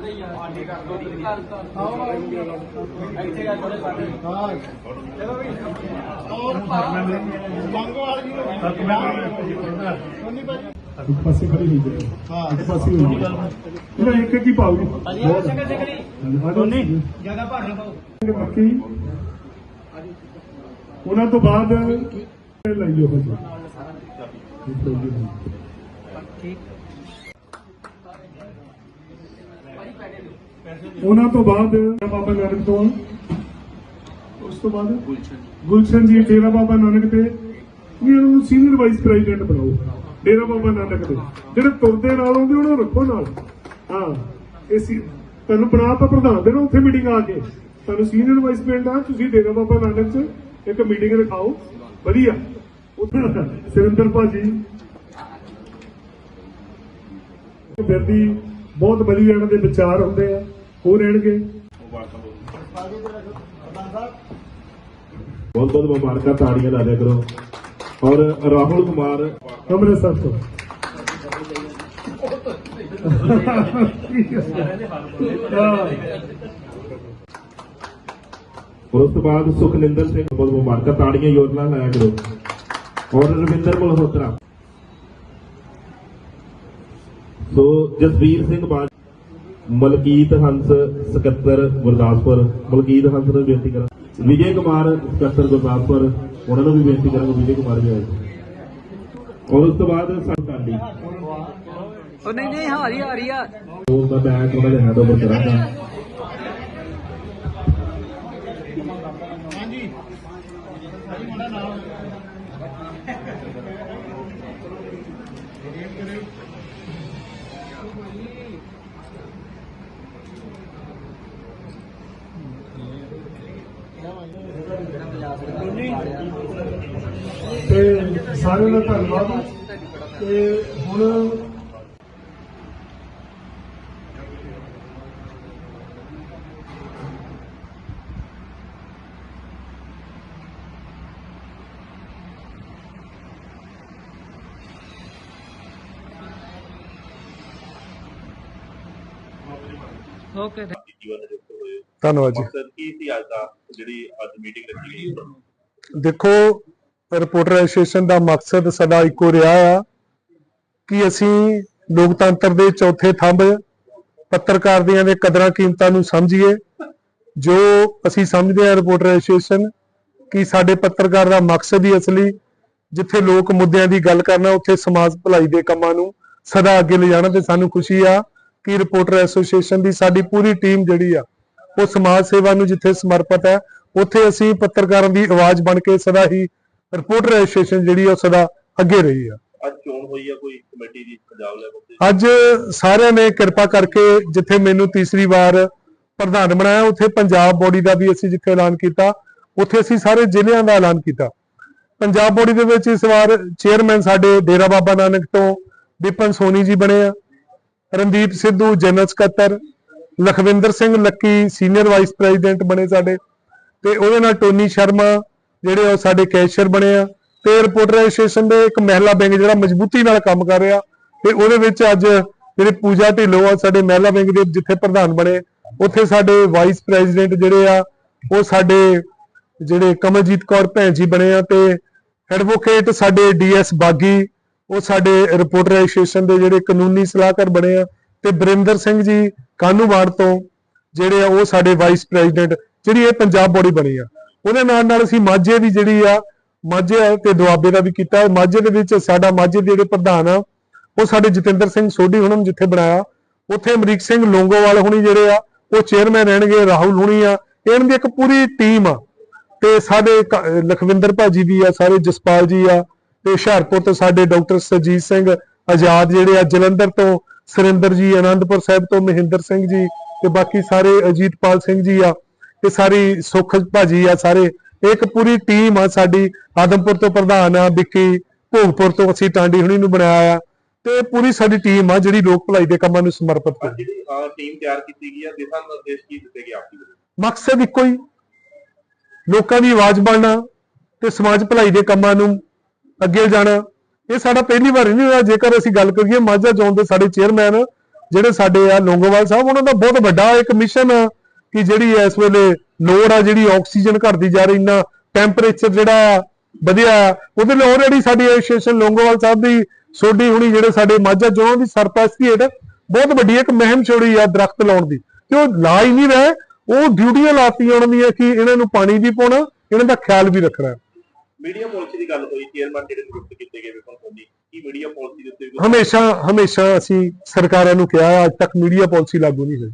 ਕਰਦੇ ਨਾ ਕਰਦੇ ਹੀ ਆ ਆਂਡੇ ਕਰ ਦੋ ਇੱਥੇ ਗੱਲ ਥੋੜੇ ਸਾਡੇ ਹਾਂ ਚਲੋ ਵੀ ਹੋਰ ਮੰਗਵਾਲ ਜੀ ਨੂੰ ਇੱਕ ਪਾਸੇ ਖੜੀ ਹੋਈ ਜਾਏ ਹਾਂ ਇੱਕ ਪਾਸੇ ਹੋਈ ਇਹਨਾਂ ਇੱਕ ਇੱਕ ਹੀ ਪਾਓ ਜੀ ਭਾਜੀ ਆ ਦੋਨੇ ਜ਼ਿਆਦਾ ਭਾਰ ਨਾ ਪਾਓ ਬਾਕੀ ਉਹਨਾਂ ਤੋਂ ਬਾਅਦ ਲੈ ਲਈ ਲਿਓ ਭਾਜੀ ਉਹਨਾਂ ਤੋਂ ਬਾਅਦ ਬਾਬਾ ਨਾਨਕ ਤੋਂ ਉਸ ਤੋਂ ਬਾਅਦ? ਗੁਲਸ਼ਨ ਜੀ। ਡੇਰਾ ਬਾਬਾ ਨਾਨਕ ਤੇ ਵੀ ਉਹਨੂੰ ਸੀਨੀਅਰ ਵਾਈਸ ਪ੍ਰੈਜ਼ੀਡੈਂਟ ਬਣਾਓ। ਡੇਰਾ ਬਾਬਾ ਨਾਨਕ ਦੇ ਜਿਹੜੇ ਤੁਰਦੇ ਨਾਲ ਆਉਂਦੇ ਉਹਨਾਂ ਨੂੰ ਰੱਖੋ ਨਾਲ। ਹਾਂ ਇਹ ਸੀ ਤੁਹਾਨੂੰ ਬਣਾ ਤਾਂ ਪ੍ਰਧਾਨ ਦੇਣਾ ਉੱਥੇ ਮੀਟਿੰਗ ਆ ਕੇ। ਤੁਹਾਨੂੰ ਸੀਨੀਅਰ ਵਾਈਸ ਪ੍ਰੈਜ਼ੀਡੈਂਟ ਆ ਤੁਸੀਂ ਡੇਰਾ ਬਾਬਾ ਨਾਨਕ ਚ। ਇੱਕ ਮੀਟਿੰਗ ਰਖਾਓ। ਵਧੀਆ। ਉੱਥੇ ਸੁਰਿੰਦਰ ਭਾਜੀ। ਬਿਰਦੀ ਬਹੁਤ ਵਧੀਆ ਇਹਨਾਂ ਦੇ ਵਿਚਾਰ ਹੁੰਦੇ ਆ। ਉਹ ਰਹਿਣਗੇ ਬਹੁਤ ਬਹੁਤ ਮੁਬਾਰਕਾਂ ਤਾੜੀਆਂ ਲਾ ਦਿਆ ਕਰੋ ਔਰ ਰਾਹੁਲ ਕੁਮਾਰ ਅੰਮ੍ਰਿਤਸਰ ਤੋਂ ਹਾਂ ਔਰ ਉਸ ਤੋਂ ਬਾਅਦ ਸੁਖਨਿੰਦਰ ਸਿੰਘ ਬਹੁਤ ਮੁਬਾਰਕਾਂ ਤਾੜੀਆਂ ਜ਼ੋਰ ਨਾਲ ਲਾਇਆ ਕਰੋ ਔਰ ਰਵਿੰਦਰ ਮਲਹੋਤਰਾ ਸੋ ਜਸਵੀਰ ਸਿੰਘ ਬਾਜ ਮਲਕੀਤ ਹੰਸ ਸਕੱਤਰ ਗੁਰਦਾਸਪੁਰ ਮਲਕੀਤ ਹੰਸ ਨੂੰ ਬੇਨਤੀ ਕਰਾਂ। ਵਿਜੇ ਕੁਮਾਰ ਸਕੱਤਰ ਗੁਰਦਾਸਪੁਰ ਉਹਨਾਂ ਨੂੰ ਵੀ ਬੇਨਤੀ ਕਰਾਂਗਾ ਵਿਜੇ ਕੁਮਾਰ ਵੀ ਆਏ। ਔਰ ਉਸ ਤੋਂ ਬਾਅਦ ਸਾਨੂੰ ਕਾਲੀ ਉਹ ਨਹੀਂ ਨਹੀਂ ਹਾਰੀ ਹਾਰੀ ਆ। ਉਹ ਦਾ ਮੈਂ ਥੋੜਾ ਜਿਹਾ ਹੈਂਡ ਓਵਰ ਕਰਾਂਗਾ। ਸਾਰਿਆਂ ਦਾ ਧੰਨਵਾਦ। ਤੇ ਹੁਣ ਓਕੇ ਧੰਨਵਾਦ ਜੀ। ਮਕਸਦ ਕੀ ਸੀ ਅੱਜ ਦਾ ਜਿਹੜੀ ਅੱਜ ਮੀਟਿੰਗ ਰੱਖੀ ਗਈ? ਹੈ ਦੇਖੋ ਰਿਪੋਰਟਰ ਐਸੋਸੀਏਸ਼ਨ ਦਾ ਮਕਸਦ ਸਦਾ ਇੱਕੋ ਰਿਹਾ ਆ ਕਿ ਅਸੀਂ ਲੋਕਤੰਤਰ ਦੇ ਚੌਥੇ ਥੰਬ ਪੱਤਰਕਾਰ ਦੀਆਂ ਦੇ ਕਦਰਾਂ ਕੀਮਤਾਂ ਨੂੰ ਸਮਝੀਏ, ਜੋ ਅਸੀਂ ਸਮਝਦੇ ਹਾਂ ਰਿਪੋਰਟਰ ਐਸੋਸੀਏਸ਼ਨ ਕਿ ਸਾਡੇ ਪੱਤਰਕਾਰ ਦਾ ਮਕਸਦ ਹੀ ਅਸਲੀ ਜਿੱਥੇ ਲੋਕ ਮੁੱਦਿਆਂ ਦੀ ਗੱਲ ਕਰਨਾ, ਉੱਥੇ ਸਮਾਜ ਭਲਾਈ ਦੇ ਕੰਮਾਂ ਨੂੰ ਸਦਾ ਅੱਗੇ ਲਿਜਾਣਾ ਤੇ ਸਾਨੂੰ ਖੁਸ਼ੀ ਆ ਕਿ ਰਿਪੋਰਟਰ ਐਸੋਸੀਏਸ਼ਨ ਦੀ ਸਾਡੀ ਪੂਰੀ ਟੀਮ ਜਿਹੜੀ ਆ, ਉਹ ਸਮਾਜ ਸੇਵਾ ਨੂੰ ਜਿੱਥੇ ਸਮਰਪਿਤ ਹੈ, ਉੱਥੇ ਅਸੀਂ ਪੱਤਰਕਾਰਾਂ ਦੀ ਆਵਾਜ਼ ਬਣ ਕੇ ਸਦਾ ਹੀ ਰਿਪੋਰਟਰ ਐਸੋਸੀਏਸ਼ਨ ਜਿਹੜੀ ਆ ਉਹ ਸਦਾ ਅੱਗੇ ਰਹੀ ਆ। ਅੱਜ ਚੋਣ ਹੋਈ ਹੈ ਕੋਈ ਕਮੇਟੀ ਦੀ ਪੰਜਾਬ ਲੈਵਲ ਤੇ? ਅੱਜ ਸਾਰਿਆਂ ਨੇ ਕਿਰਪਾ ਕਰਕੇ ਜਿੱਥੇ ਮੈਨੂੰ ਤੀਸਰੀ ਵਾਰ ਪ੍ਰਧਾਨ ਬਣਾਇਆ ਉੱਥੇ ਪੰਜਾਬ ਬੋਡੀ ਦਾ ਵੀ ਅਸੀਂ ਜਿੱਥੇ ਐਲਾਨ ਕੀਤਾ ਉੱਥੇ ਅਸੀਂ ਸਾਰੇ ਜ਼ਿਲ੍ਹਿਆਂ ਦਾ ਐਲਾਨ ਕੀਤਾ। ਪੰਜਾਬ ਬੋਡੀ ਦੇ ਵਿੱਚ ਇਸ ਵਾਰ ਚੇਅਰਮੈਨ ਸਾਡੇ ਡੇਰਾ ਬਾਬਾ ਨਾਨਕ ਤੋਂ ਵਿਪਨ ਸੋਨੀ ਜੀ ਬਣੇ ਆ ਰਣਦੀਪ ਸਿੱਧੂ ਜਨਰਲ ਸਕੱਤਰ Lakhwinder Singh Lucky senior vice president ਬਣੇ ਸਾਡੇ ਤੇ ਉਹਦੇ ਨਾਲ ਟੋਨੀ ਸ਼ਰਮਾ ਜਿਹੜੇ ਉਹ ਸਾਡੇ ਕੈਸ਼ੀਅਰ ਬਣੇ ਆ ਤੇ ਰਿਪੋਰਟਰ ਐਸੋਸੀਏਸ਼ਨ ਦੇ ਇੱਕ ਮਹਿਲਾ ਵਿੰਗ ਜਿਹੜਾ ਮਜ਼ਬੂਤੀ ਨਾਲ ਕੰਮ ਕਰ ਰਿਹਾ ਤੇ ਉਹਦੇ ਵਿੱਚ ਅੱਜ ਜਿਹੜੇ ਪੂਜਾ ਢਿੱਲੋਂ ਆ ਸਾਡੇ ਮਹਿਲਾ ਵਿੰਗ ਦੇ ਜਿੱਥੇ ਪ੍ਰਧਾਨ ਬਣੇ, ਉੱਥੇ ਸਾਡੇ ਵਾਈਸ ਪ੍ਰੈਜ਼ੀਡੈਂਟ ਜਿਹੜੇ ਆ, ਉਹ ਸਾਡੇ ਜਿਹੜੇ ਕਮਲਜੀਤ ਕੌਰ ਭੈਣ ਜੀ ਬਣੇ ਆ ਤੇ ਐਡਵੋਕੇਟ ਸਾਡੇ ਡੀਐਸ ਬਾਗੀ, ਉਹ ਸਾਡੇ ਰਿਪੋਰਟਰ ਐਸੋਸੀਏਸ਼ਨ ਦੇ ਜਿਹੜੇ ਕਾਨੂੰਨੀ ਸਲਾਹਕਾਰ ਬਣੇ ਆ ਤੇ ਬਰਿੰਦਰ ਸਿੰਘ ਜੀ ਕਾਨੂੰਵਾੜ ਤੋਂ ਜਿਹੜੇ ਆ ਉਹ ਸਾਡੇ ਵਾਈਸ ਪ੍ਰੈਜ਼ੀਡੈਂਟ ਜਿਹੜੀ ਇਹ ਪੰਜਾਬ ਬੋਡੀ ਬਣੀ ਆ। ਉਹਦੇ ਨਾਲ ਨਾਲ ਅਸੀਂ ਮਾਝੇ ਦੀ ਜਿਹੜੀ ਆ, ਮਾਝੇ ਤੇ ਦੁਆਬੇ ਦਾ ਵੀ ਕੀਤਾ ਮਾਝੇ ਦੇ ਵਿੱਚ ਸਾਡਾ ਮਾਝੇ ਦੇ ਜਿਹੜੇ ਪ੍ਰਧਾਨ ਆ, ਉਹ ਸਾਡੇ ਜਤਿੰਦਰ ਸਿੰਘ ਸੋਢੀ ਹੁਣਾਂ ਨੂੰ ਜਿੱਥੇ ਬਣਾਇਆ। ਉੱਥੇ ਅਮਰੀਕ ਸਿੰਘ ਲੋਂਗੋਵਾਲ ਹੁਣੀ ਜਿਹੜੇ ਆ, ਉਹ ਚੇਅਰਮੈਨ ਰਹਿਣਗੇ, ਰਾਹੁਲ ਹੁਣੀ ਆ। ਇਹਨਾਂ ਦੀ ਇੱਕ ਪੂਰੀ ਟੀਮ ਆ। ਤੇ ਸਾਡੇ ਲਖਵਿੰਦਰ ਭਾਜੀ ਵੀ ਆ, ਸਾਰੇ ਜਸਪਾਲ ਜੀ ਆ। ਤੇ ਹੁਸ਼ਿਆਰਪੁਰ ਤੋਂ ਸਾਡੇ ਡਾਕਟਰ ਸਜੀਤ ਸਿੰਘ ਆਜ਼ਾਦ ਜਿਹੜੇ ਆ, ਜਲੰਧਰ ਤੋਂ ਸੁਰਿੰਦਰ ਜੀ, ਆਨੰਦਪੁਰ ਸਾਹਿਬ ਤੋਂ ਮਹਿੰਦਰ ਸਿੰਘ ਜੀ ਤੇ ਬਾਕੀ ਸਾਰੇ ਅਜੀਤਪਾਲ ਸਿੰਘ ਜੀ ਆ। ਤੇ ਸਾਰੀ ਸੁਖ ਭਾਜੀ ਆ ਸਾਰੇ। ਇੱਕ ਪੂਰੀ ਟੀਮ ਆ ਸਾਡੀ ਆਦਮਪੁਰ ਤੋਂ ਪ੍ਰਧਾਨ ਆ ਵਿੱਕੀ ਭੋਗਪੁਰ ਤੋਂ ਅਸੀਂ ਟਾਂਡੀ ਹੁਣੀ ਨੂੰ ਬਣਾਇਆ ਆ। ਤੇ ਪੂਰੀ ਸਾਡੀ ਟੀਮ ਆ ਜਿਹੜੀ ਲੋਕ ਭਲਾਈ ਦੇ ਕੰਮਾਂ ਨੂੰ ਸਮਰਪਿਤ ਕਰਦੀ ਜਿਹੜੀ ਟੀਮ ਤਿਆਰ ਕੀਤੀ ਗਈ ਹੈ ਦਿਸ਼ਾ ਨਿਰਦੇਸ਼ ਕੀ ਦਿੱਤੇ ਗਏ ਆਪਕੀ ਮਕਸਦ ਇੱਕੋ ਹੀ ਲੋਕਾਂ ਦੀ ਆਵਾਜ਼ ਬਣਨਾ ਤੇ ਸਮਾਜ ਭਲਾਈ ਦੇ ਕੰਮਾਂ ਨੂੰ ਅੱਗੇ ਜਾਣਾ। ਇਹ ਸਾਡਾ ਪਹਿਲੀ ਵਾਰ ਨਹੀਂ ਹੋਇਆ ਜੇਕਰ ਅਸੀਂ ਗੱਲ ਕਰੀਏ ਮਾਝਾ ਜ਼ੋਨ ਦੇ ਸਾਡੇ ਚੇਅਰਮੈਨ ਜਿਹੜੇ ਸਾਡੇ ਆ ਲੋਂਗੋਵਾਲ ਸਾਹਿਬ ਉਹਨਾਂ ਦਾ ਬਹੁਤ ਵੱਡਾ ਇੱਕ ਮਿਸ਼ਨ ਆ। ਕਿ ਜਿਹੜੀ ਇਸ ਵੇਲੇ ਲੋੜ ਆ ਜਿਹੜੀ ਆਕਸੀਜਨ ਘਟਦੀ ਜਾ ਰਹੀ ਨਾ ਟੈਂਪਰੇਚਰ ਜਿਹੜਾ ਵਧਿਆ ਉਹਦੇ ਲਈ ਆਲਰੇਡੀ ਸਾਡੀ ਐਸੋਸੀਏਸ਼ਨ ਲੋਂਗੋਵਾਲ ਸਾਹਿਬ ਦੀ ਸੋਢੀ ਹੁਣੀ ਜਿਹੜੇ ਸਾਡੇ ਮਾਝਾ ਜੋਨਾਂ ਦੀ ਸਰਪ੍ਰਸਤੀ ਹੇਠ ਬਹੁਤ ਵੱਡੀ ਇੱਕ ਮਹਿਮ ਛੋੜੀ ਆ ਦਰਖਤ ਲਾਉਣ ਦੀ। ਤੇ ਉਹ ਲਾ ਹੀ ਨਹੀਂ ਰਹੇ ਉਹ ਡਿਊਟੀਆਂ ਲਾਤੀਆਂ ਉਹਨਾਂ ਦੀਆਂ ਕਿ ਇਹਨਾਂ ਨੂੰ ਪਾਣੀ ਵੀ ਪਾਉਣਾ ਇਹਨਾਂ ਦਾ ਖਿਆਲ ਵੀ ਰੱਖਣਾ। ਮੀਡੀਆ ਪਾਲਿਸੀ ਦੀ ਗੱਲ ਹੋਈ ਚੇਅਰਮੈਨ ਜਿਹੜੇ ਨਿਯੁਕਤ ਕੀਤੇ ਗਏ ਵਿਪਨ ਸੋਢੀ ਕੀ ਮੀਡੀਆ ਪਾਲਿਸੀ ਦੇ ਉੱਤੇ ਹਮੇਸ਼ਾ ਹਮੇਸ਼ਾ ਅਸੀਂ ਸਰਕਾਰਾਂ ਨੂੰ ਕਿਹਾ ਅੱਜ ਤੱਕ ਮੀਡੀਆ ਪਾਲਿਸੀ ਲਾਗੂ ਨਹੀਂ ਹੋਈ।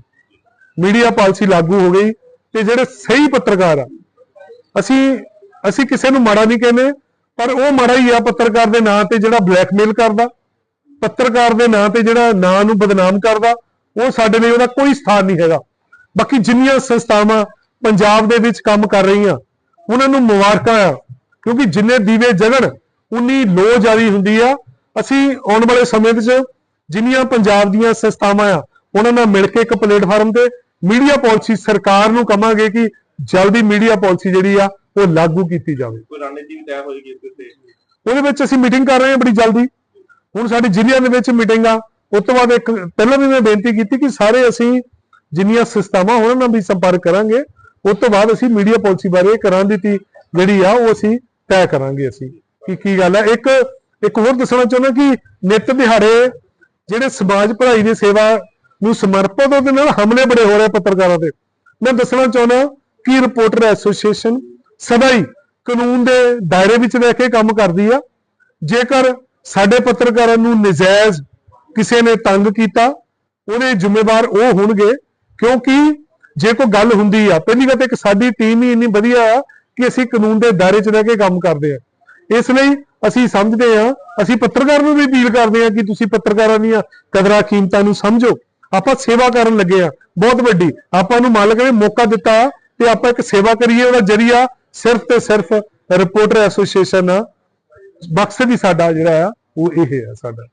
ਮੀਡੀਆ ਪਾਲਿਸੀ ਲਾਗੂ ਹੋ ਗਈ ਤੇ ਜਿਹੜੇ ਸਹੀ ਪੱਤਰਕਾਰ ਆ, ਅਸੀਂ ਅਸੀਂ ਕਿਸੇ ਨੂੰ ਮਾੜਾ ਨਹੀਂ ਕਹਿੰਦੇ, ਪਰ ਉਹ ਮਾੜਾ ਹੀ ਆ ਪੱਤਰਕਾਰ ਦੇ ਨਾਂ ਤੇ ਜਿਹੜਾ ਬਲੈਕਮੇਲ ਕਰਦਾ, ਪੱਤਰਕਾਰ ਦੇ ਨਾਂ ਤੇ ਜਿਹੜਾ ਨਾਂ ਨੂੰ ਬਦਨਾਮ ਕਰਦਾ, ਉਹ ਸਾਡੇ ਲਈ ਉਹਦਾ ਕੋਈ ਸਥਾਨ ਨਹੀਂ ਹੈਗਾ। ਬਾਕੀ ਜਿੰਨੀਆਂ ਸੰਸਥਾਵਾਂ ਪੰਜਾਬ ਦੇ ਵਿੱਚ ਕੰਮ ਕਰ ਰਹੀਆਂ, ਉਹਨਾਂ ਨੂੰ ਮੁਬਾਰਕਾਂ ਆ, ਕਿਉਂਕਿ ਜਿੰਨੇ ਦੀਵੇ ਜਗਣ, ਉਨੀ ਲੋ ਜਾਰੀ ਹੁੰਦੀ ਆ। ਅਸੀਂ ਆਉਣ ਵਾਲੇ ਸਮੇਂ ਵਿੱਚ ਜਿੰਨੀਆਂ ਪੰਜਾਬ ਦੀਆਂ ਸੰਸਥਾਵਾਂ ਆ, ਉਹਨਾਂ ਨਾਲ ਮਿਲ ਕੇ ਇੱਕ ਪਲੇਟਫਾਰਮ ਤੇ ਮੀਡੀਆ ਪਾਲਿਸੀ ਸਰਕਾਰ ਨੂੰ ਕਵਾਂਗੇ ਕਿ ਜਲਦੀ ਮੀਡੀਆ ਪਾਲਿਸੀ ਜਿਹੜੀ ਆ ਉਹ ਲਾਗੂ ਕੀਤੀ ਜਾਵੇ। ਕੋਈ ਰਣਨੀਤੀ ਵੀ ਤੈਅ ਹੋਏਗੀ ਇਸ ਉੱਤੇ? ਉਹਦੇ ਵਿੱਚ ਅਸੀਂ ਮੀਟਿੰਗ ਕਰ ਰਹੇ ਹਾਂ ਬੜੀ ਜਲਦੀ। ਹੁਣ ਸਾਡੇ ਜ਼ਿਲ੍ਹਿਆਂ ਦੇ ਵਿੱਚ ਮੀਟਿੰਗ ਆ। ਉਸ ਤੋਂ ਬਾਅਦ ਇੱਕ ਪਹਿਲਾਂ ਵੀ ਮੈਂ ਬੇਨਤੀ ਕੀਤੀ ਕਿ ਸਾਰੇ ਅਸੀਂ ਜਿੰਨੀਆਂ ਸੰਸਥਾਵਾਂ ਉਹਨਾਂ ਨਾਲ ਵੀ ਸੰਪਰਕ ਕਰਾਂਗੇ। ਉਸ ਤੋਂ ਬਾਅਦ ਅਸੀਂ ਮੀਡੀਆ ਪਾਲਿਸੀ ਬਾਰੇ ਇੱਕ ਰਣਨੀਤੀ ਜਿਹੜੀ ਆ ਉਹ ਅਸੀਂ ਤੈਅ ਕਰਾਂਗੇ ਅਸੀਂ। ਕੀ ਕੀ ਗੱਲ ਹੈ ਇੱਕ ਇੱਕ ਹੋਰ ਦੱਸਣਾ ਚਾਹੁੰਦਾ ਕਿ ਨਿੱਤ ਦਿਹਾੜੇ ਜਿਹੜੇ ਸਮਾਜ ਭਲਾਈ ਦੀ ਸੇਵਾ ਨੂੰ ਸਮਰਪਿਤ ਉਹਦੇ ਨਾਲ ਹਮਲੇ ਬੜੇ ਹੋ ਰਹੇ ਪੱਤਰਕਾਰਾਂ ਤੇ ਮੈਂ ਦੱਸਣਾ ਚਾਹੁੰਦਾ ਕਿ ਰਿਪੋਰਟਰ ਐਸੋਸੀਏਸ਼ਨ ਸਦਾ ਹੀ ਕਾਨੂੰਨ ਦੇ ਦਾਇਰੇ ਵਿੱਚ ਰਹਿ ਕੇ ਕੰਮ ਕਰਦੀ ਆ। ਜੇਕਰ ਸਾਡੇ ਪੱਤਰਕਾਰਾਂ ਨੂੰ ਨਜਾਇਜ਼ ਕਿਸੇ ਨੇ ਤੰਗ ਕੀਤਾ, ਉਹਦੇ ਜ਼ਿੰਮੇਵਾਰ ਉਹ ਹੋਣਗੇ, ਕਿਉਂਕਿ ਜੇ ਕੋਈ ਗੱਲ ਹੁੰਦੀ ਆ, ਪਹਿਲੀ ਗੱਲ ਤਾਂ ਇੱਕ ਸਾਡੀ ਟੀਮ ਹੀ ਇੰਨੀ ਵਧੀਆ ਆ ਕਿ ਅਸੀਂ ਕਾਨੂੰਨ ਦੇ ਦਾਇਰੇ 'ਚ ਰਹਿ ਕੇ ਕੰਮ ਕਰਦੇ ਆ। ਇਸ ਲਈ ਅਸੀਂ ਸਮਝਦੇ ਆ, ਅਸੀਂ ਪੱਤਰਕਾਰ ਨੂੰ ਵੀ ਅਪੀਲ ਕਰਦੇ ਆ ਕਿ ਤੁਸੀਂ ਪੱਤਰਕਾਰਾਂ ਦੀਆਂ ਕਦਰਾਂ ਕੀਮਤਾਂ ਨੂੰ ਸਮਝੋ। ਆਪਾਂ ਸੇਵਾ ਕਰਨ ਲੱਗੇ ਆ ਬਹੁਤ ਵੱਡੀ। ਆਪਾਂ ਨੂੰ ਮਾਲਕ ਨੇ ਮੌਕਾ ਦਿੱਤਾ ਤੇ ਆਪਾਂ ਇੱਕ ਸੇਵਾ ਕਰੀਏ ਉਹਦਾ ਜਰੀਆ ਸਿਰਫ ਤੇ ਸਿਰਫ ਰਿਪੋਰਟਰ ਐਸੋਸੀਏਸ਼ਨ ਆ ਮਕਸਦ ਹੀ ਸਾਡਾ ਜਿਹੜਾ ਆ ਉਹ ਇਹ ਹੈ ਸਾਡਾ।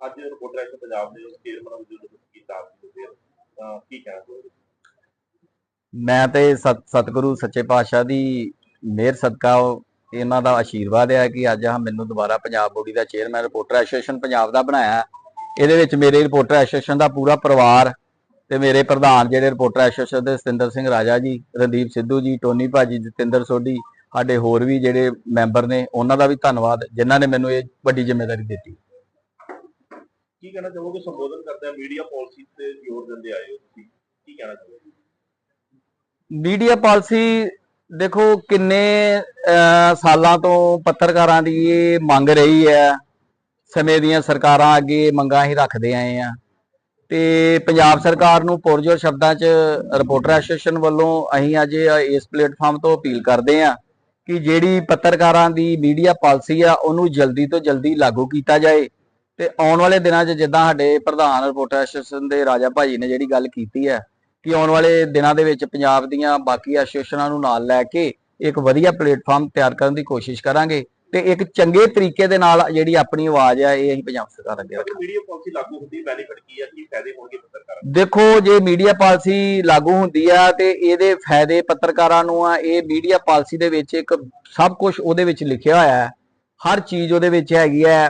ਅੱਜ ਰਿਪੋਰਟਰ ਐਕਟ ਪੰਜਾਬ ਦੇ ਚੇਅਰਮੈਨ ਵਜੋਂ ਕੀਤਾ ਕੀ ਕਹਿਣਾ ਮੈਂ ਤੇ ਸਤ ਸਤਿਗੁਰੂ ਸੱਚੇ ਪਾਤਸ਼ਾਹ ਦੀ ਮਿਹਰ ਸਦਕਾ ਇਹਨਾਂ ਦਾ ਆਸ਼ੀਰਵਾਦ ਹੈ ਕਿ ਅੱਜ ਆ ਮੈਨੂੰ ਦੁਬਾਰਾ ਪੰਜਾਬ ਬੋਡੀ ਦਾ ਚੇਅਰਮੈਨ ਰਿਪੋਰਟਰ ਐਸੋਸੀਏਸ਼ਨ ਪੰਜਾਬ ਦਾ ਬਣਾਇਆ। ਹੈ। ਇਹਦੇ ਵਿੱਚ ਮੇਰੇ ਰਿਪੋਰਟਰ ਐਸੋਸੀਏਸ਼ਨ ਦਾ ਪੂਰਾ ਪਰਿਵਾਰ ਤੇ ਮੇਰੇ ਪ੍ਰਧਾਨ ਜਿਹੜੇ ਰਿਪੋਰਟਰ ਐਸੋਸੀਏਸ਼ਨ ਦੇ ਸਤਿੰਦਰ ਸਿੰਘ ਰਾਜਾ ਜੀ ਰਣਦੀਪ ਸਿੱਧੂ ਜੀ ਟੋਨੀ ਭਾਜੀ ਜਤਿੰਦਰ ਸੋਢੀ ਸਾਡੇ ਹੋਰ ਵੀ ਜਿਹੜੇ ਮੈਂਬਰ ਨੇ ਉਹਨਾਂ ਦਾ ਵੀ ਧੰਨਵਾਦ ਜਿਨ੍ਹਾਂ ਨੇ ਮੈਨੂੰ ਇਹ ਵੱਡੀ ਜ਼ਿੰਮੇਵਾਰੀ ਦਿੱਤੀ। ਕੀ ਕਹਿਣਾ ਚਾਹੋਗੇ? ਸੰਬੋਧਨ ਕਰਦੇ ਆ ਮੀਡੀਆ ਪਾਲਿਸੀ ਤੇ ਜ਼ੋਰ ਦਿੰਦੇ ਆਏ ਹੋ ਤੁਸੀਂ। ਕੀ ਕਹਿਣਾ ਚਾਹੋਗੇ? ਮੀਡੀਆ ਪਾਲਿਸੀ ਦੇਖੋ ਕਿੰਨੇ ਸਾਲਾਂ ਤੋਂ ਪੱਤਰਕਾਰਾਂ ਦੀ ਇਹ ਮੰਗ ਰਹੀ ਹੈ ਸਮੇਂ ਦੀਆਂ ਸਰਕਾਰਾਂ ਅੱਗੇ ਮੰਗਾਂ ਹੀ ਰੱਖਦੇ ਆਏ ਆ। ਤੇ ਪੰਜਾਬ ਸਰਕਾਰ ਨੂੰ ਪੁਰਜੋਰ ਸ਼ਬਦਾਂ 'ਚ ਰਿਪੋਰਟਰ ਐਸੋਸੀਏਸ਼ਨ ਵੱਲੋਂ ਅਸੀਂ ਅੱਜ ਇਸ ਪਲੇਟਫਾਰਮ ਤੋਂ ਅਪੀਲ ਕਰਦੇ ਆ ਕਿ ਜਿਹੜੀ ਪੱਤਰਕਾਰਾਂ ਦੀ ਮੀਡੀਆ ਪਾਲਿਸੀ ਆ, ਉਹਨੂੰ ਜਲਦੀ ਤੋਂ ਜਲਦੀ ਲਾਗੂ ਕੀਤਾ ਜਾਏ। ਤੇ ਆਉਣ ਵਾਲੇ ਦਿਨਾਂ 'ਚ ਜਿੱਦਾਂ ਸਾਡੇ ਪ੍ਰਧਾਨ ਰਿਪੋਰਟਰ ਐਸੋਸੀਏਸ਼ਨ ਦੇ ਰਾਜਾ ਭਾਜੀ ਨੇ ਜਿਹੜੀ ਗੱਲ ਕੀਤੀ ਹੈ ਕਿ ਆਉਣ ਵਾਲੇ ਦਿਨਾਂ ਦੇ ਵਿੱਚ ਪੰਜਾਬ ਦੀਆਂ ਬਾਕੀ ਐਸੋਸੀਏਸ਼ਨਾਂ ਨੂੰ ਨਾਲ ਲੈ ਕੇ ਇੱਕ ਵਧੀਆ ਪਲੇਟਫਾਰਮ ਤਿਆਰ ਕਰਨ ਦੀ ਕੋਸ਼ਿਸ਼ ਕਰਾਂਗੇ। ਤੇ ਇੱਕ ਚੰਗੇ ਤਰੀਕੇ ਦੇ ਨਾਲ ਜਿਹੜੀ ਆਪਣੀ ਆਵਾਜ਼ ਹੈ ਇਹ ਅਸੀਂ ਪੰਜਾਬ ਸਰਕਾਰ ਅੱਗੇ ਰੱਖਾਂਗੇ। ਮੀਡੀਆ ਪਾਲਿਸੀ ਲਾਗੂ ਹੁੰਦੀ ਬੈਨੀਫਿਟ ਕੀ ਆ ਕੀ ਫਾਇਦੇ ਹੋਣਗੇ ਪੱਤਰਕਾਰਾਂ ਨੂੰ? ਦੇਖੋ ਜੇ ਮੀਡੀਆ ਪਾਲਿਸੀ ਲਾਗੂ ਹੁੰਦੀ ਆ ਤੇ ਇਹਦੇ ਫਾਇਦੇ ਪੱਤਰਕਾਰਾਂ ਨੂੰ ਆ ਇਹ ਮੀਡੀਆ ਪਾਲਿਸੀ ਦੇ ਵਿੱਚ ਇੱਕ ਸਭ ਕੁਝ ਉਹਦੇ ਵਿੱਚ ਲਿਖਿਆ ਹੋਇਆ ਹੈ। ਹਰ ਚੀਜ਼ ਉਹਦੇ ਵਿੱਚ ਹੈਗੀ ਹੈ।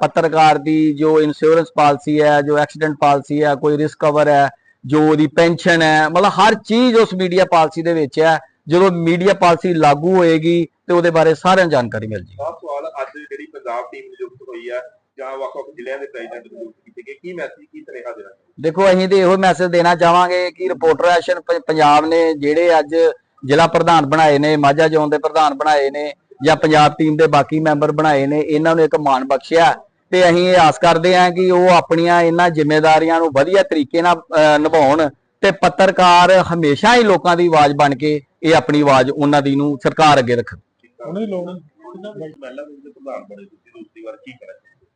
ਪੱਤਰਕਾਰ ਦੀ ਜੋ ਇੰਸ਼ੋਰੈਂਸ ਪਾਲਿਸੀ ਹੈ ਜੋ ਐਕਸੀਡੈਂਟ ਪਾਲਿਸੀ ਹੈ ਕੋਈ ਰਿਸਕ ਕਵਰ ਹੈ ਜੋ ਉਹਦੀ ਪੈਨਸ਼ਨ ਹੈ ਮਤਲਬ ਹਰ ਚੀਜ਼ ਉਸ ਮੀਡੀਆ ਪਾਲਿਸੀ ਦੇ ਵਿੱਚ ਹੈ। ਜਦੋਂ ਮੀਡੀਆ ਪਾਲਿਸੀ ਲਾਗੂ ਹੋਏਗੀ ਤੇ ਉਹਦੇ ਬਾਰੇ ਸਾਰਿਆਂ ਜਾਣਕਾਰੀ ਮਿਲ ਜੀ ਆਹ ਸਵਾਲ ਅੱਜ ਜਿਹੜੀ ਪੰਜਾਬ ਟੀਮ ਨਿਯੁਕਤ ਹੋਈ ਹੈ ਜਾਂ ਵੱਖ-ਵੱਖ ਜ਼ਿਲ੍ਹਿਆਂ ਦੇ ਪ੍ਰੈਜ਼ੀਡੈਂਟ ਨਿਯੁਕਤ ਕੀਤੇ ਗਏ ਕੀ ਮੈਸੇਜ ਕੀ ਸੁਨੇਹਾ ਦੇਣਾ ਚਾਹੋਗੇ? ਦੇਖੋ ਅਸੀਂ ਤੇ ਇਹੋ ਮੈਸੇਜ ਦੇਣਾ ਚਾਹਾਂਗੇ ਕਿ ਰਿਪੋਰਟਰ ਐਸ਼ਨ ਪੰਜਾਬ ਨੇ ਜਿਹੜੇ ਅੱਜ ਜ਼ਿਲ੍ਹਾ ਪ੍ਰਧਾਨ ਬਣਾਏ ਨੇ ਮਾਝਾ ਜ਼ੋਨ ਦੇ ਪ੍ਰਧਾਨ ਬਣਾਏ ਨੇ ਜਾਂ ਪੰਜਾਬ ਟੀਮ ਦੇ ਬਾਕੀ ਮੈਂਬਰ ਬਣਾਏ ਨੇ ਇਹਨਾਂ ਨੂੰ ਇੱਕ ਮਾਣ ਬਖਸ਼ਿਆ ਤੇ ਅਸੀਂ ਇਹ ਆਸ ਕਰਦੇ ਹਾਂ ਕਿ ਉਹ ਆਪਣੀਆਂ ਇਹਨਾਂ ਜ਼ਿੰਮੇਵਾਰੀਆਂ ਨੂੰ ਵਧੀਆ ਤਰੀਕੇ ਨਾਲ ਨਿਭਾਉਣ ਤੇ ਪੱਤਰਕਾਰ ਹਮੇਸ਼ਾ ਹੀ ਲੋਕਾਂ ਦੀ ਆਵਾਜ਼ ਬਣ ਕੇ ਇਹ ਆਪਣੀ ਆਵਾਜ਼ ਉਹਨਾਂ ਦੀ ਨੂੰ ਸਰਕਾਰ ਅੱਗੇ ਰੱਖਣ ਉਹਨੇ ਲੋੜ ਮਹਿਲਾ ਵਿੰਗ ਦੇ ਪ੍ਰਧਾਨ ਬਣੇ ਤੁਸੀਂ ਦੂਸਰੀ ਵਾਰ ਕੀ ਕਹਿਣਾ ਚਾਹੋਗੇ?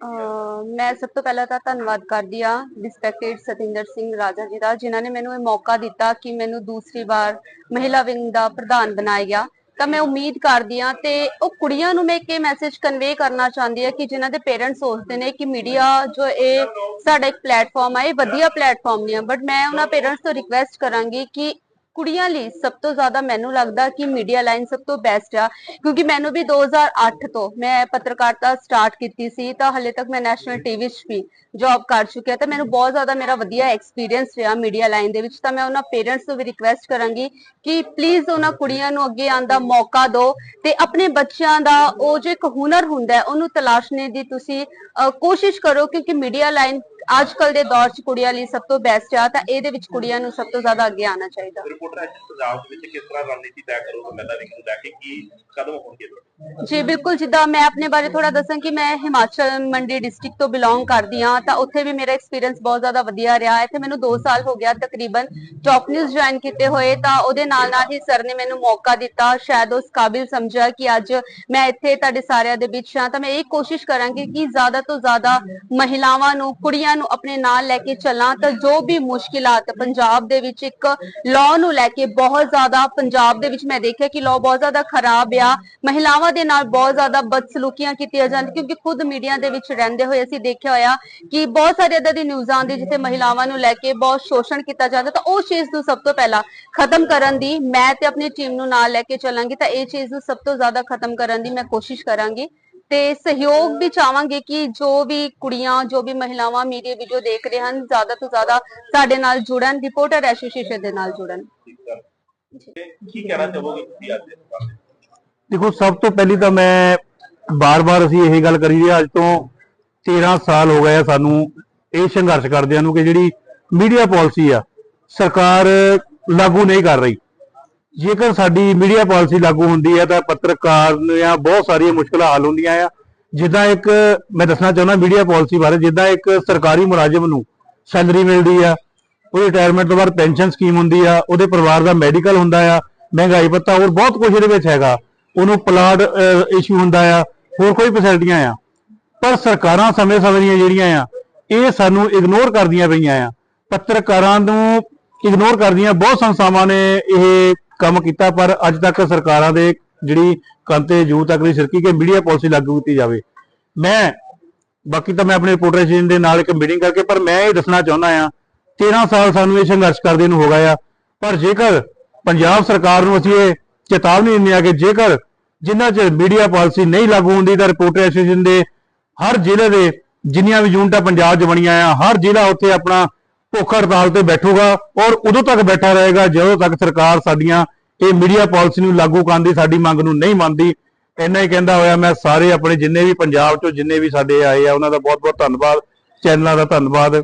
ਅਹ ਮੈਂ ਸਭ ਤੋਂ ਪਹਿਲਾਂ ਤਾਂ ਧੰਨਵਾਦ ਕਰਦੀ ਆ ਰਿਸਪੈਕਟਡ ਸਤਿੰਦਰ ਸਿੰਘ ਰਾਜਾ ਜੀ ਦਾ ਜਿਨ੍ਹਾਂ ਨੇ ਮੈਨੂੰ ਇਹ ਮੌਕਾ ਦਿੱਤਾ ਕਿ ਮੈਨੂੰ ਦੂਸਰੀ ਵਾਰ ਮਹਿਲਾ ਵਿੰਗ ਦਾ ਪ੍ਰਧਾਨ ਬਣਾਇਆ ਗਿਆ ਤਾਂ ਮੈਂ ਉਮੀਦ ਕਰਦੀ ਆ ਤੇ ਉਹ ਕੁੜੀਆਂ ਨੂੰ ਮੈਂ ਇੱਕ ਇਹ ਮੈਸੇਜ ਕਨਵੇ ਕਰਨਾ ਚਾਹੁੰਦੀ ਆ ਕਿ ਜਿਨ੍ਹਾਂ ਦੇ ਪੇਰੈਂਟਸ ਸੋਚਦੇ ਨੇ ਕਿ ਮੀਡੀਆ ਜੋ ਇਹ ਸਾਡਾ ਇੱਕ ਪਲੇਟਫਾਰਮ ਆ ਇਹ ਵਧੀਆ ਪਲੇਟਫਾਰਮ ਨਹੀਂ ਆ ਬਟ ਮੈਂ ਉਹਨਾਂ ਪੇਰੈਂਟਸ ਤੋਂ ਰਿਕਵੈਸਟ ਕਰਾਂਗੀ ਕਿ ਕੁੜੀਆਂ ਲਈ ਸਭ ਤੋਂ ਜ਼ਿਆਦਾ ਮੈਨੂੰ ਲੱਗਦਾ ਕਿ ਮੀਡੀਆ ਲਾਈਨ ਸਭ ਤੋਂ ਬੈਸਟ ਆ, ਕਿਉਂਕਿ ਮੈਨੂੰ ਵੀ 2008 ਤੋਂ ਮੈਂ ਪੱਤਰਕਾਰਤਾ ਸਟਾਰਟ ਕੀਤੀ ਸੀ, ਤਾਂ ਹਲੇ ਤੱਕ ਮੈਂ ਨੈਸ਼ਨਲ ਟੀਵੀ 'ਚ ਵੀ ਜੌਬ ਕਰ ਚੁੱਕਿਆ ਤਾਂ ਮੈਨੂੰ ਬਹੁਤ ਜ਼ਿਆਦਾ ਮੇਰਾ ਵਧੀਆ ਐਕਸਪੀਰੀਅੰਸ ਰਿਹਾ ਮੀਡੀਆ ਲਾਈਨ ਦੇ ਵਿੱਚ, ਤਾਂ ਮੈਂ ਉਹਨਾਂ ਪੇਰੈਂਟਸ ਨੂੰ ਵੀ ਰਿਕਵੈਸਟ ਕਰਾਂਗੀ ਕਿ ਪਲੀਜ਼ ਉਹਨਾਂ ਕੁੜੀਆਂ ਨੂੰ ਅੱਗੇ ਆਉਣ ਦਾ ਮੌਕਾ ਦਿਓ ਤੇ ਆਪਣੇ ਬੱਚਿਆਂ ਦਾ ਉਹ ਜੋ ਇੱਕ ਹੁਨਰ ਹੁੰਦਾ ਹੈ, ਉਹਨੂੰ ਤਲਾਸ਼ਣੇ ਦੀ ਤੁਸੀਂ ਕੋਸ਼ਿਸ਼ ਕਰੋ ਕਿਉਂਕਿ ਮੀਡੀਆ ਲਾਈਨ ਅੱਜ ਕੱਲ ਦੇ ਦੌਰ 'ਚ ਕੁੜੀਆਂ ਲਈ ਸਭ ਤੋਂ ਬੈਸਟ ਆ ਤਾਂ ਇਹਦੇ ਵਿੱਚ ਕੁੜੀਆਂ ਨੂੰ ਸਭ ਤੋਂ ਜ਼ਿਆਦਾ ਅੱਗੇ ਆਉਣਾ ਚਾਹੀਦਾ। ਰਿਪੋਰਟਰ ਐਕਸ਼ਨ ਪੰਜਾਬ ਦੇ ਵਿੱਚ ਕਿਸ ਤਰ੍ਹਾਂ ਰਣਨੀਤੀ ਤੈਅ ਕਰੋਗੇ ਮਹਿਲਾ ਵਿੰਗ ਨੂੰ ਲੈ ਕੇ ਕੀ ਕਦਮ ਹੋਣਗੇ ਤੁਹਾਡੇ। ਜੀ ਬਿਲਕੁਲ ਜਿੱਦਾਂ ਮੈਂ ਆਪਣੇ ਬਾਰੇ ਥੋੜਾ ਦੱਸਾਂ ਕਿ ਮੈਂ ਹਿਮਾਚਲ ਮੰਡੀ ਡਿਸਟ੍ਰਿਕਟ ਤੋਂ ਬਿਲੋਂਗ ਕਰਦੀ ਹਾਂ ਤਾਂ ਉੱਥੇ ਵੀ ਮੇਰਾ ਐਕਸਪੀਰੀਅੰਸ ਬਹੁਤ ਜ਼ਿਆਦਾ ਵਧੀਆ ਰਿਹਾ ਇੱਥੇ ਮੈਨੂੰ 2 ਸਾਲ ਹੋ ਗਿਆ ਤਕਰੀਬਨ ਟੌਪ ਨਿਊਜ਼ ਜੁਆਇਨ ਕੀਤੇ ਹੋਏ ਤਾਂ ਉਹਦੇ ਨਾਲ ਨਾਲ ਹੀ ਸਰ ਨੇ ਮੈਨੂੰ ਮੌਕਾ ਦਿੱਤਾ ਸ਼ਾਇਦ ਉਸ ਕਾਬਿਲ ਸਮਝਿਆ ਕਿ ਅੱਜ ਮੈਂ ਇੱਥੇ ਤੁਹਾਡੇ ਸਾਰਿਆਂ ਦੇ ਵਿੱਚ ਹਾਂ ਤਾਂ ਮੈਂ ਇਹ ਕੋਸ਼ਿਸ਼ ਕਰਾਂਗੀ ਕਿ ਜ਼ਿਆਦਾ ਤੋਂ ਜ਼ਿਆਦਾ ਮਹਿਲਾਵਾਂ ਨੂੰ ਕੁੜੀਆਂ ਨੂੰ ਆਪਣੇ ਨਾਲ ਲੈ ਕੇ ਚੱਲਾਂ ਤਾਂ ਜੋ ਵੀ ਮੁਸ਼ਕਿਲਾਤ ਪੰਜਾਬ ਦੇ ਵਿੱਚ ਇੱਕ ਲਾਅ ਨੂੰ ਲੈ ਕੇ ਬਹੁਤ ਜ਼ਿਆਦਾ ਪੰਜਾਬ ਦੇ ਵਿੱਚ ਮੈਂ ਦੇਖਿਆ ਕਿ ਲਾਅ ਬਹੁਤ ਜ਼ਿਆਦਾ ਖਰਾਬ ਆ। ਮਹਿਲਾਵਾਂ ਦੇ ਨਾਲ ਬਹੁਤ ਜ਼ਿਆਦਾ ਬਦਸਲੂਕੀਆਂ ਕੀਤੀਆਂ ਜਾਂਦੀਆਂ ਕਿਉਂਕਿ ਖੁਦ ਮੀਡੀਆ ਦੇ ਵਿੱਚ ਰਹਿੰਦੇ ਹੋਏ ਅਸੀਂ ਦੇਖਿਆ ਹੋਇਆ ਕਿ ਬਹੁਤ ਸਾਰੇ ਇਦਾਂ ਦੀ ਨਿਊਜ਼ਾਂ ਆਉਂਦੀ ਜਿੱਥੇ ਮਹਿਲਾਵਾਂ ਨੂੰ ਲੈ ਕੇ ਬਹੁਤ ਸ਼ੋਸ਼ਣ ਕੀਤਾ ਜਾਂਦਾ ਤਾਂ ਉਹ ਚੀਜ਼ ਨੂੰ ਸਭ ਤੋਂ ਪਹਿਲਾਂ ਖਤਮ ਕਰਨ ਦੀ ਮੈਂ ਤੇ ਆਪਣੀ ਟੀਮ ਨੂੰ ਨਾਲ ਲੈ ਕੇ ਚੱਲਾਂਗੀ ਤਾਂ ਇਹ ਚੀਜ਼ ਨੂੰ ਸਭ ਤੋਂ ਜ਼ਿਆਦਾ ਖਤਮ ਕਰਨ ਦੀ ਮੈਂ ਕੋਸ਼ਿਸ਼ ਕਰਾਂਗੀ। ਤੇ ਸਹਿਯੋਗ ਵੀ ਚਾਹਾਂਗੇ ਕਿ ਜੋ ਵੀ ਕੁੜੀਆਂ ਜੋ ਵੀ ਮਹਿਲਾਵਾਂ ਮੀਡੀਆ ਵੀਡੀਓ ਦੇਖ ਰਹੇ ਹਨ ਜ਼ਿਆਦਾ ਤੋਂ ਜ਼ਿਆਦਾ ਸਾਡੇ ਨਾਲ ਜੁੜਨ ਰਿਪੋਰਟਰ ਐਸੋਸੀਏਸ਼ਨ ਦੇ ਨਾਲ ਜੁੜਨ। ਕੀ ਕਹਿਣਾ ਚਾਹੋਗੇ ਤੁਸੀਂ ਅੱਜ ਦੇਖੋ ਸਭ ਤੋਂ ਪਹਿਲੀ ਤਾਂ ਮੈਂ ਬਾਰ-ਬਾਰ ਅਸੀਂ ਇਹ ਗੱਲ ਕਰੀ ਰਹੀ ਅੱਜ ਤੋਂ 13 ਸਾਲ ਹੋ ਗਏ ਆ ਸਾਨੂੰ ਇਹ ਸੰਘਰਸ਼ ਕਰਦਿਆਂ ਨੂੰ ਕਿ ਜਿਹੜੀ ਮੀਡੀਆ ਪਾਲਿਸੀ ਆ ਸਰਕਾਰ ਲਾਗੂ ਨਹੀਂ ਕਰ ਰਹੀ। ਜੇਕਰ ਸਾਡੀ ਮੀਡੀਆ ਪਾਲਿਸੀ ਲਾਗੂ ਹੁੰਦੀ ਹੈ ਤਾਂ ਪੱਤਰਕਾਰ ਦੀਆਂ ਬਹੁਤ ਸਾਰੀਆਂ ਮੁਸ਼ਕਲਾਂ ਹੱਲ ਹੁੰਦੀਆਂ ਆ। ਜਿੱਦਾਂ ਇੱਕ, ਮੈਂ ਦੱਸਣਾ ਚਾਹੁੰਦਾ ਮੀਡੀਆ ਪਾਲਿਸੀ ਬਾਰੇ, ਜਿੱਦਾਂ ਇੱਕ ਸਰਕਾਰੀ ਮੁਲਾਜ਼ਮ ਨੂੰ ਸੈਲਰੀ ਮਿਲਦੀ ਆ, ਉਹਦੀ ਰਿਟਾਇਰਮੈਂਟ ਤੋਂ ਬਾਅਦ ਪੈਨਸ਼ਨ ਸਕੀਮ ਹੁੰਦੀ ਆ, ਉਹਦੇ ਪਰਿਵਾਰ ਦਾ ਮੈਡੀਕਲ ਹੁੰਦਾ ਆ, ਮਹਿੰਗਾਈ ਭੱਤਾ ਹੋਰ ਬਹੁਤ ਕੁਝ ਇਹਦੇ ਵਿੱਚ ਹੈਗਾ। ਉਹਨੂੰ ਪਲਾਟ ਇਸ਼ੂ ਹੁੰਦਾ ਆ, ਹੋਰ ਕੋਈ ਫੈਸਿਲਿਟੀਆਂ ਆ। ਪਰ ਸਰਕਾਰਾਂ ਸਮੇਂ-ਸਮੇਂ ਦੀਆਂ ਜਿਹੜੀਆਂ ਆ, ਇਹ ਸਾਨੂੰ ਇਗਨੋਰ ਕਰਦੀਆਂ ਪਈਆਂ ਆ। ਪੱਤਰਕਾਰਾਂ ਨੂੰ ਇਗਨੋਰ ਕਰਦੀਆਂ ਬਹੁਤ ਸੰਸਥਾਵਾਂ ਨੇ ਇਹ ਕੰਮ ਕੀਤਾ, ਪਰ ਅੱਜ ਤੱਕ ਸਰਕਾਰਾਂ ਦੇ ਜਿਹੜੀ ਕੰਤੇ ਜੂ ਤੱਕ ਨਹੀਂ ਸਿਰਕੀ ਕਿ ਮੀਡੀਆ ਪਾਲਿਸੀ ਲਾਗੂ ਕੀਤੀ ਜਾਵੇ। ਮੈਂ, ਬਾਕੀ ਤਾਂ ਮੈਂ ਆਪਣੇ ਰਿਪੋਰਟਰੇਸ਼ਨ ਦੇ ਨਾਲ ਇੱਕ ਮੀਟਿੰਗ ਕਰਕੇ, ਪਰ ਮੈਂ ਇਹ ਦੱਸਣਾ ਚਾਹੁੰਦਾ ਆ 13 ਸਾਲ ਸਾਨੂੰ ਇਹ ਸੰਘਰਸ਼ ਕਰਦੇ ਨੂੰ ਹੋ ਗਿਆ ਆ, ਪਰ ਜੇਕਰ ਪੰਜਾਬ ਸਰਕਾਰ ਨੂੰ ਅਸੀਂ ਇਹ ਚੇਤਾਵਨੀ ਦਿੰਦੇ ਆ ਕਿ ਜੇਕਰ ਜਿੰਨਾ ਚਿਰ ਮੀਡੀਆ ਪਾਲਿਸੀ ਨਹੀਂ ਲਾਗੂ ਹੁੰਦੀ, ਤਾਂ ਰਿਪੋਰਟਰ ਐਸੋਸੀਏਸ਼ਨ ਦੇ ਹਰ ਜ਼ਿਲ੍ਹੇ ਦੇ ਜਿੰਨੀਆਂ ਵੀ ਯੂਨਿਟਾਂ ਪੰਜਾਬ 'ਚ ਬਣੀਆਂ ਆ, ਹਰ ਜ਼ਿਲ੍ਹਾ ਉੱਥੇ ਆਪਣਾ ਭੁੱਖ ਹੜਤਾਲ ਤੇ ਬੈਠੂਗਾ ਔਰ ਉਦੋਂ ਤੱਕ ਬੈਠਾ ਰਹੇਗਾ ਜਦੋਂ ਤੱਕ ਸਰਕਾਰ ਸਾਡੀਆਂ ਇਹ ਮੀਡੀਆ ਪਾਲਿਸੀ ਨੂੰ ਲਾਗੂ ਕਰਨ ਦੀ ਸਾਡੀ ਮੰਗ ਨੂੰ ਨਹੀਂ ਮੰਨਦੀ। ਇੰਨਾ ਹੀ ਕਹਿੰਦਾ ਹੋਇਆ ਮੈਂ ਸਾਰੇ ਆਪਣੇ ਜਿੰਨੇ ਵੀ ਪੰਜਾਬ 'ਚੋਂ ਜਿੰਨੇ ਵੀ ਸਾਡੇ ਆਏ ਆ, ਉਹਨਾਂ ਦਾ ਬਹੁਤ-ਬਹੁਤ ਧੰਨਵਾਦ, ਚੈਨਲਾਂ ਦਾ ਧੰਨਵਾਦ।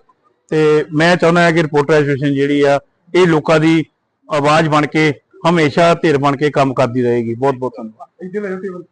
ਤੇ ਮੈਂ ਚਾਹੁੰਦਾ ਹਾਂ ਕਿ ਰਿਪੋਰਟਰ ਐਸੋਸੀਏਸ਼ਨ ਜਿਹੜੀ ਆ, ਇਹ ਲੋਕਾਂ ਦੀ ਆਵਾਜ਼ ਬਣ ਕੇ, ਹਮੇਸ਼ਾ ਧਿਰ ਬਣ ਕੇ ਕੰਮ ਕਰਦੀ ਰਹੇਗੀ। ਬਹੁਤ ਬਹੁਤ ਧੰਨਵਾਦ।